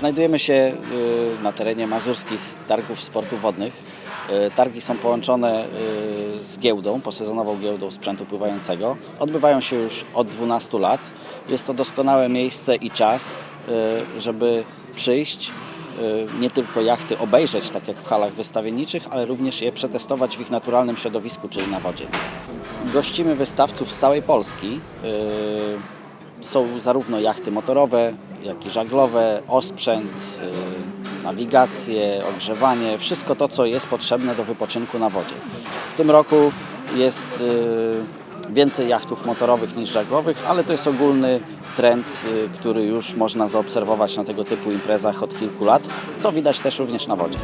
Znajdujemy się y, na terenie mazurskich targów sportów wodnych. Y, Targi są połączone y, z giełdą, posezonową giełdą sprzętu pływającego. Odbywają się już od 12 lat. Jest to doskonałe miejsce i czas, żeby przyjść, nie tylko jachty obejrzeć, tak jak w halach wystawienniczych, ale również je przetestować w ich naturalnym środowisku, czyli na wodzie. Gościmy wystawców z całej Polski. Są zarówno jachty motorowe, jak żaglowe, osprzęt, y, nawigacje, ogrzewanie, wszystko to, co jest potrzebne do wypoczynku na wodzie. W tym roku jest y, więcej jachtów motorowych niż żaglowych, ale to jest ogólny trend, y, który już można zaobserwować na tego typu imprezach od kilku lat, co widać też również na wodzie.